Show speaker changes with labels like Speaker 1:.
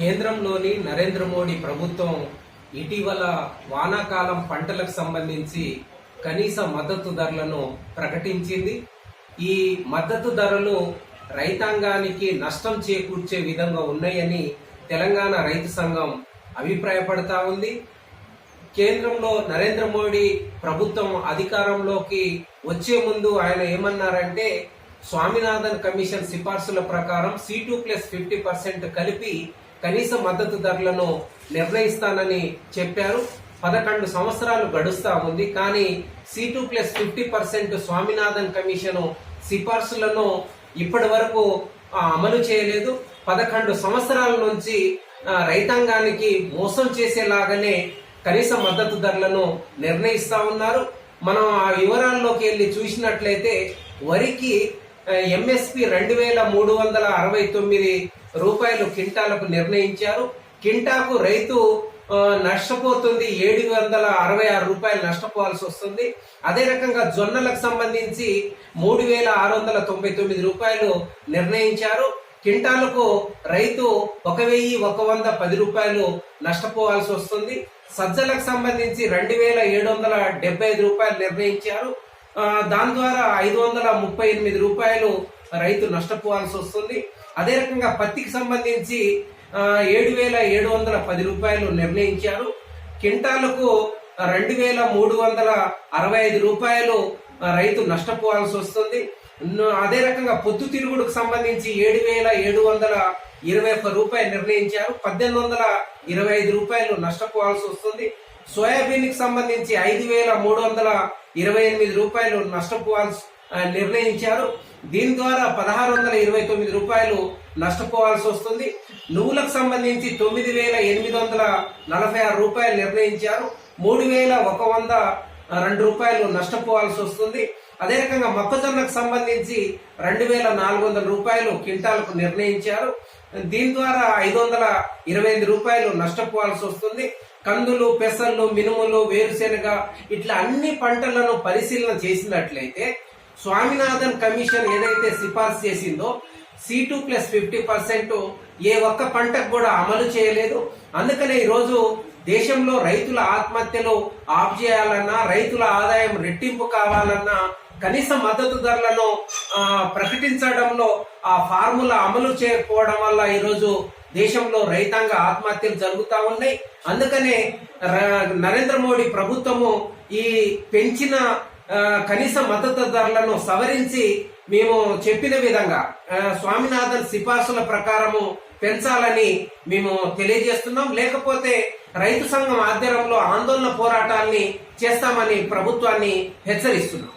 Speaker 1: కేంద్రంలోని నరేంద్ర మోడీ ప్రభుత్వం ఇటీవల వానాకాలం పంటలకు సంబంధించి కనీస మద్దతు ధరలను ప్రకటించింది. ఈ మద్దతు ధరలు రైతాంగానికి నష్టం చేకూర్చే విధంగా ఉన్నాయని తెలంగాణ రైతు సంఘం అభిప్రాయపడతా ఉంది. కేంద్రంలో నరేంద్ర మోడీ ప్రభుత్వం అధికారంలోకి వచ్చే ముందు ఆయన ఏమన్నారంటే స్వామినాథన్ కమిషన్ సిఫార్సుల ప్రకారం C two plus fifty percent కలిపి కనీస మద్దతు ధరలను నిర్ణయిస్తానని చెప్పారు. పదకొండు సంవత్సరాలు గడుస్తా ఉంది. కానీ C two plus fifty percent Swaminathan commission సిఫార్సులను ఇప్పటి వరకు అమలు చేయలేదు. పదకొండు సంవత్సరాల నుంచి రైతాంగానికి మోసం చేసేలాగానే కనీస మద్దతు ధరలను నిర్ణయిస్తా ఉన్నారు. మనం ఆ వివరాల్లోకి వెళ్ళి చూసినట్లయితే వరికి ఎంఎస్పి రెండు వేల మూడు వందల అరవై తొమ్మిది రూపాయలు కింటాలకు నిర్ణయించారు. కింటాకు రైతు నష్టపోతుంది. ఏడు వందల అరవై ఆరు రూపాయలు నష్టపోవాల్సి వస్తుంది. అదే రకంగా జొన్నలకు సంబంధించి మూడు వేల ఆరు వందల తొంభై తొమ్మిది రూపాయలు నిర్ణయించారు. కింటాలకు రైతు ఒక వెయ్యి ఒక వంద పది రూపాయలు నష్టపోవాల్సి వస్తుంది. సజ్జలకు సంబంధించి రెండు వేల ఏడు వందల డెబ్బై ఐదు రూపాయలు నిర్ణయించారు. దాని ద్వారా ఐదు వందల ముప్పై ఎనిమిది రూపాయలు రైతు నష్టపోవాల్సి వస్తుంది. అదే రకంగా పత్తికి సంబంధించి ఏడు వేల ఏడు వందల పది రూపాయలు నిర్ణయించారు. కింటాలకు రెండు వేల మూడు వందల అరవై ఐదు రూపాయలు రైతు నష్టపోవాల్సి వస్తుంది. అదే రకంగా పొత్తు తిరుగుడుకు సంబంధించి ఏడు వేల ఏడు వందల ఇరవై ఒక్క రూపాయలు నిర్ణయించారు. పద్దెనిమిది వందల ఇరవై ఐదు రూపాయలు నష్టపోవాల్సి వస్తుంది. సోయాబీన్కి సంబంధించి ఐదు వేల మూడు వందల ఇరవై ఎనిమిది రూపాయలు నష్టపోవాల్సి నిర్ణయించారు. దీని ద్వారా పదహారు వందల ఇరవై తొమ్మిది రూపాయలు నష్టపోవాల్సి వస్తుంది. నువ్వులకు సంబంధించి తొమ్మిది వేల ఎనిమిది వందల నలభై ఆరు రూపాయలు నిర్ణయించారు. మూడు వేల ఒక వంద రెండు రూపాయలు నష్టపోవాల్సి వస్తుంది. అదే రకంగా మొక్కజొన్నకు సంబంధించి రెండు వేల నాలుగు వందల రూపాయలు క్వింటాలకు నిర్ణయించారు. దీని ద్వారా ఐదు వందల ఇరవై ఐదు రూపాయలు నష్టపోవాల్సి వస్తుంది. కందులు పెసళ్ళు మినుములు వేరుశెనగ ఇట్లా అన్ని పంటలను పరిశీలన చేసినట్లయితే స్వామినాథన్ కమిషన్ ఏదైతే సిఫార్సు చేసిందో C two plus fifty percent ఏ ఒక్క పంటకు కూడా అమలు చేయలేదు. అందుకనే ఈరోజు దేశంలో రైతుల ఆత్మహత్యలు ఆఫ్ చేయాలన్నా రైతుల ఆదాయం రెట్టింపు కావాలన్నా కనీస మద్దతు ధరలను ప్రకటించడంలో ఆ ఫార్ములా అమలు చేయకపోవడం వల్ల ఈరోజు దేశంలో రైతాంగ ఆత్మహత్యలు జరుగుతూ ఉన్నాయి. అందుకనే నరేంద్ర మోడీ ప్రభుత్వము ఈ పెంచిన కనీస మద్దతు ధరలను సవరించి మేము చెప్పిన విధంగా స్వామినాథన్ సిఫార్సుల ప్రకారము పెంచాలని మేము తెలియజేస్తున్నాం. లేకపోతే రైతు సంఘం ఆధ్వర్యంలో ఆందోళన పోరాటాల్ని చేస్తామని ప్రభుత్వాన్ని హెచ్చరిస్తున్నాం.